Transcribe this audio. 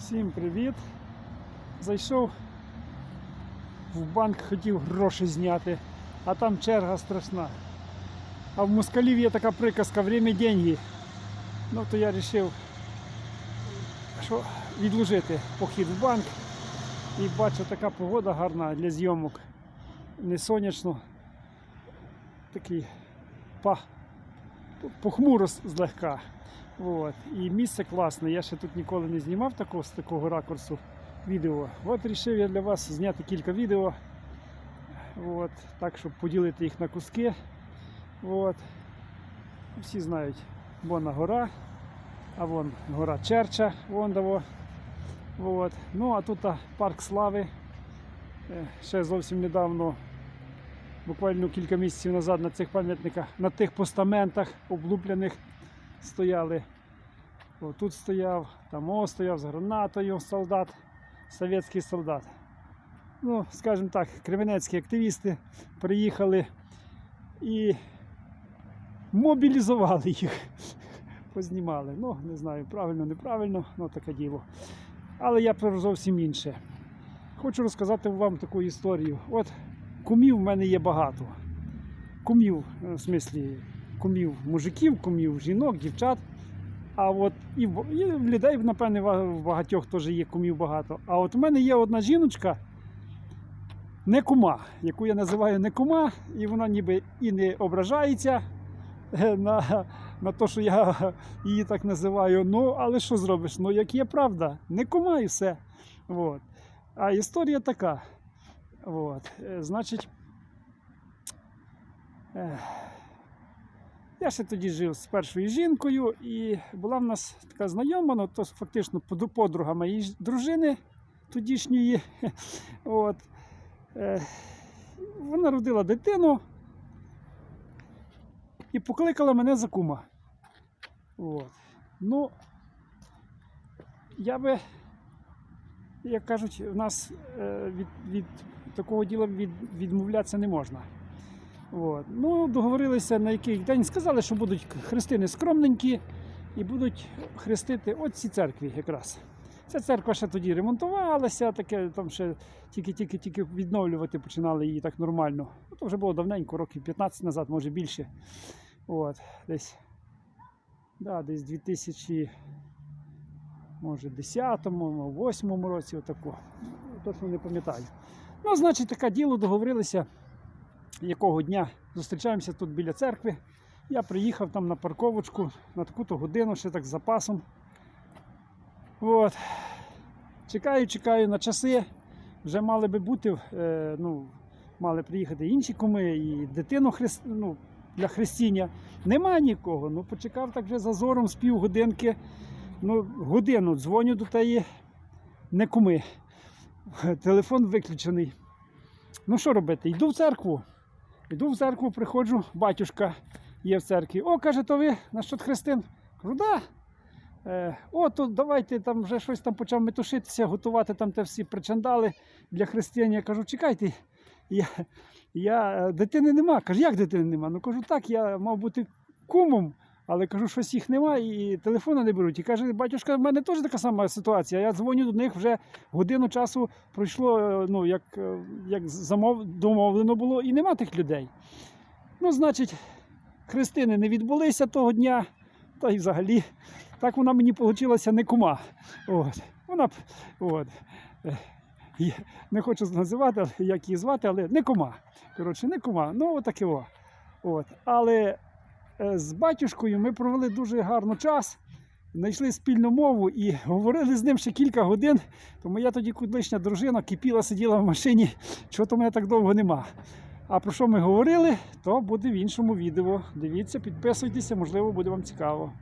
Всім привіт! Зайшов в банк, хотів гроші зняти, а там черга страшна. А в москалів є така приказка время деньги. Ну то я вирішив, що відложити похід в банк. І бачу, така погода гарна для зйомок. Не сонячно. Такий па, похмуро злегка. От. І місце класне. Я ще тут ніколи не знімав такого, з такого ракурсу відео. От вирішив я для вас зняти кілька відео. От. Так, щоб поділити їх на куски. От. Всі знають, Бонна гора, а вон гора Черча, вон того. От. Ну а тут парк слави. Е, Ще зовсім недавно, буквально кілька місяців назад на цих пам'ятниках, на тих постаментах облуплених стояли. Тут стояв, там о, стояв з гранатою солдат, совєтський солдат. Ну, скажімо так, кременецькі активісти приїхали і мобілізували їх. Познімали. Ну, не знаю, правильно, неправильно, ну таке діло. Але я про зовсім інше. Хочу розказати вам таку історію. От кумів в мене є багато. Кумів, е, в смислі, кумів мужиків, кумів жінок, дівчат. А от і в, і людей, напевне, в багатьох теж є кумів багато. А от у мене є одна жіночка, не кума, яку я називаю не кума, і вона ніби і не ображається е, на, на те, що я її так називаю. Ну, але що зробиш? Ну, як є правда, не кума і все. От. А історія така. От. Е, Значить. Я ще тоді жив з першою жінкою, і була в нас така знайома, ну то фактично подруга моєї дружини тодішньої. От. Е, Вона родила дитину і покликала мене за кума. От. Ну, я би, як кажуть, в нас е, від, від такого діла від, відмовлятися не можна. От. Ну, договорилися на який день. Сказали, що будуть хрестини скромненькі і будуть хрестити от ці церкві якраз. Ця церква ще тоді ремонтувалася, таке там ще тільки-тільки-тільки відновлювати починали її так нормально. Ну, то вже було давненько, років 15 назад, може більше. От, десь, да, десь 2000, може, 10-му, 8-му році, отако. Точно не пам'ятаю. Ну, значить, таке діло договорилися якого дня зустрічаємося тут біля церкви. Я приїхав там на парковочку на таку-то годину, ще так з запасом. От. Чекаю, чекаю на часи. Вже мали би бути, е, ну, мали приїхати інші куми і дитину хрест, ну, для хрестіння. Нема нікого. Ну, почекав так вже зазором з півгодинки. Ну, годину дзвоню до тієї не куми. Телефон виключений. Ну що робити? Йду в церкву. Йду в церкву, приходжу, батюшка є в церкві. О, каже, то ви насчет хрестин? Кажу, да. Е, о, то давайте там вже щось там почав метушитися, готувати там те всі причандали для хрестяння. Я кажу, чекайте, я, я, е, дитини нема. Каже, як дитини нема? Ну кажу, так, я мав бути кумом, але кажу, щось їх нема і телефони не беруть. І каже, батюшка, в мене теж така сама ситуація. Я дзвоню до них вже годину часу пройшло, е, ну, як, е, як замов, домовлено було, і нема тих людей. Ну, значить, хрестини не відбулися того дня, та й взагалі. Так вона мені вийшла не кума. От. Вона от. е, я Не хочу називати, як її звати, але не кума. Коротше, не кума. Ну, отаке. От. Але е, з батюшкою ми провели дуже гарно час, знайшли спільну мову і говорили з ним ще кілька годин. То моя тоді кудлишня дружина кипіла, сиділа в машині, чого то мене так довго нема. А про що ми говорили, то буде в іншому відео. Дивіться, підписуйтеся, можливо, буде вам цікаво.